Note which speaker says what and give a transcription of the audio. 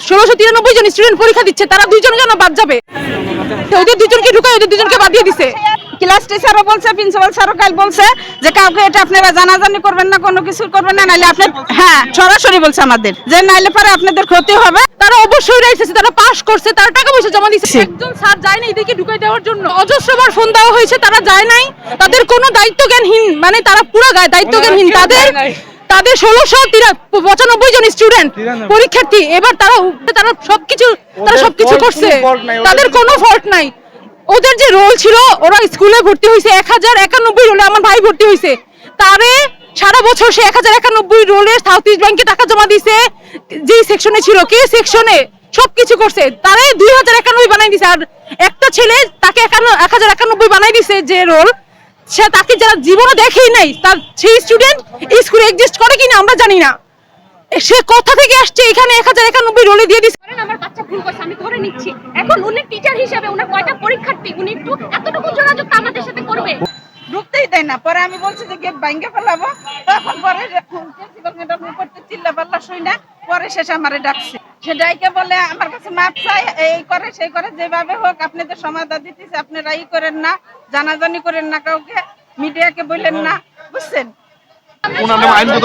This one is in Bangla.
Speaker 1: ষোলোশো তিরানব্বই জন স্টুডেন্ট পরীক্ষা দিচ্ছে তারা দুইজন কেন বাদ যাবে? ওদের দুজনকে ঢুকায় ওদের দুজনকে বাদ দিয়ে দিছে।
Speaker 2: ক্লাস টিচারও বলছে প্রিন্সিপাল স্যারও কাল বলছে যে কাউকে এটা আপনারা জানাজানি করবেন না কোনো কিছু করবেন না নাইলে আপনি হ্যাঁ সরাসরি বলছে আমাদের যে নাইলে পরে আপনাদের ক্ষতি হবে।
Speaker 1: তারা অবশ্যই রাইছে তারা পাস করছে তারা টাকা পয়সা জমা দিচ্ছে একজন স্যার যায় না এদেরকে ঢুকাই দেওয়ার জন্য। অজস্রবার ফোন দেওয়া হয়েছে তারা যায় নাই। তাদের কোনো দায়িত্বজ্ঞানহীন মানে তারা পুরো গায়ে দায়িত্ব দায়িত্বজ্ঞানহীন তাদের তাদের ষোলোশো পঁচানব্বই জন স্টুডেন্ট পরীক্ষার্থী। এবার তারা তারা সবকিছু তারা সবকিছু করছে। তাদের কোনো ফল্ট নাই। ওদের যে রোল ছিল ওরা স্কুলে ভর্তি হয়েছে এক হাজার একানব্বই রোলে আমার ভাই ভর্তি হয়েছে তারে সারা বছর সে এক হাজার একানব্বই রোলে সাউথ ইস্ট ব্যাংকে টাকা জমা দিছে। যে সেকশনে ছিল কে সেকশনে সবকিছু করছে। তারে দুই হাজার একানব্বই বানাই দিছে। আর একটা ছেলে তাকে একান্ন এক হাজার একানব্বই বানাই দিছে যে রোল সে তাকে যারা জীবনে দেখেই নাই তার সেই স্টুডেন্ট স্কুলে এক্সিস্ট করে কিনা আমরা জানি না। সে কোথা থেকে আসছে? এখানে এক হাজার একানব্বই রোলে দিয়ে
Speaker 3: ধরেন আমার বাচ্চা ভুল করছে আমি ধরে নিচ্ছি। এখন উনি টিচার হিসেবে উনার কয়টা পরীক্ষার্থী? উনি একটু এতটুকু যোগাযোগ আমাদের সাথে করবে।
Speaker 2: ঢুকতেই দেয় না। পরে আমি বলছি যে গেট ভাঙ্গে ফেলাবো। তখন পরে প্রিন্সিপাল ম্যাডাম করতে চিল্লা পাল্লা শুই না। পরে শেষে আমারে ডাকছে। সে ডাইকে বলে আমার কাছে মাপ চাই এই করে সেই করে যেভাবে হোক আপনি তো সমাধান দিতেছে আপনারা ই করেন না জানাজানি করেন না কাউকে মিডিয়াকে বললেন না বুঝছেন?
Speaker 4: ওনার নামে আইনগত